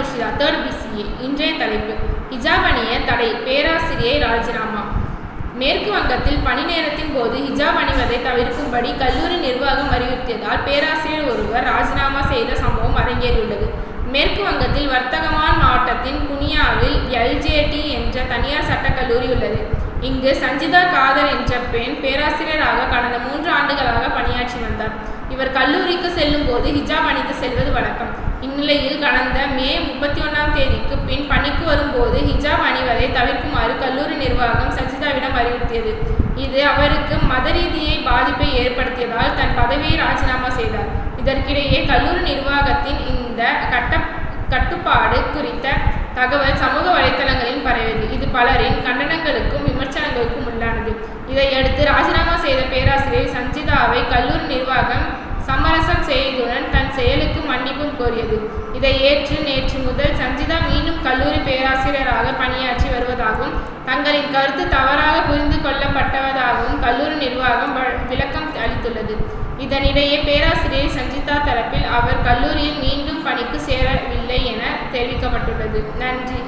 Murshida third PCA இன்றைய தலைப்பு ஹிஜாப் அணிய தடை பேராசிரியை ராஜினாமா. மேற்கு வங்கத்தில் பணி நேரத்தின் போது ஹிஜாப் அணிவதை தவிர்க்கும்படி கல்லூரி நிர்வாகம் அறிவுறுத்தியதால் பேராசிரியர் ஒருவர் ராஜினாமா செய்த சம்பவம் அரங்கேறியுள்ளது. மேற்கு வங்கத்தில் வர்த்தகமான் மாவட்டத்தின் புனியாவில் எல்ஜேடி என்ற தனியார் சட்டக் கல்லூரி உள்ளது. இங்கு சஞ்சிதா காதர் என்ற பெண் பேராசிரியராக கடந்த மூன்று ஆண்டுகளாக பணியாற்றி வந்தார். இவர் கல்லூரிக்கு செல்லும் போது ஹிஜாப் அணிந்து செல்வது வழக்கம். இந்நிலையில் கடந்த மே முப்பத்தி ஒன்றாம் தேதிக்கு பின் பணிக்கு வரும்போது ஹிஜாப் அணிவதை தவிர்க்குமாறு கல்லூரி நிர்வாகம் சஜிதாவிடம் அறிவுறுத்தியது. இது அவருக்கு மத ரீதியை பாதிப்பை ஏற்படுத்தியதால் தன் பதவியை ராஜினாமா செய்தார். இதற்கிடையே கல்லூரி நிர்வாகத்தின் இந்த கட்ட கட்டுப்பாடு குறித்த தகவல் சமூக வலைத்தளங்களில் பரவியது. இது பலரின் கண்டனங்களுக்கும் விமர்சனங்களுக்கும் உள்ளானது. இதையடுத்து ராஜினாமா செய்த பேராசிரியர் சஞ்சிதாவை கல்லூரி நிர்வாகம் சமரசம் செய்ததுடன் தன் செயலுக்கு மன்னிப்பு கோரியது. இதை ஏற்று நேற்று முதல் சஞ்சிதா மீண்டும் கல்லூரி பேராசிரியராக பணியாற்றி வருவதாகவும் தங்களின் கருத்து தவறாக புரிந்து கொள்ளப்பட்டவதாகவும் கல்லூரி நிர்வாகம் விளக்கம் அளித்துள்ளது. இதனிடையே பேராசிரியர் சஞ்சிதா தரப்பில் அவர் கல்லூரியில் மீண்டும் பணிக்கு சேரவில்லை என தெரிவிக்கப்பட்டுள்ளது. நன்றி.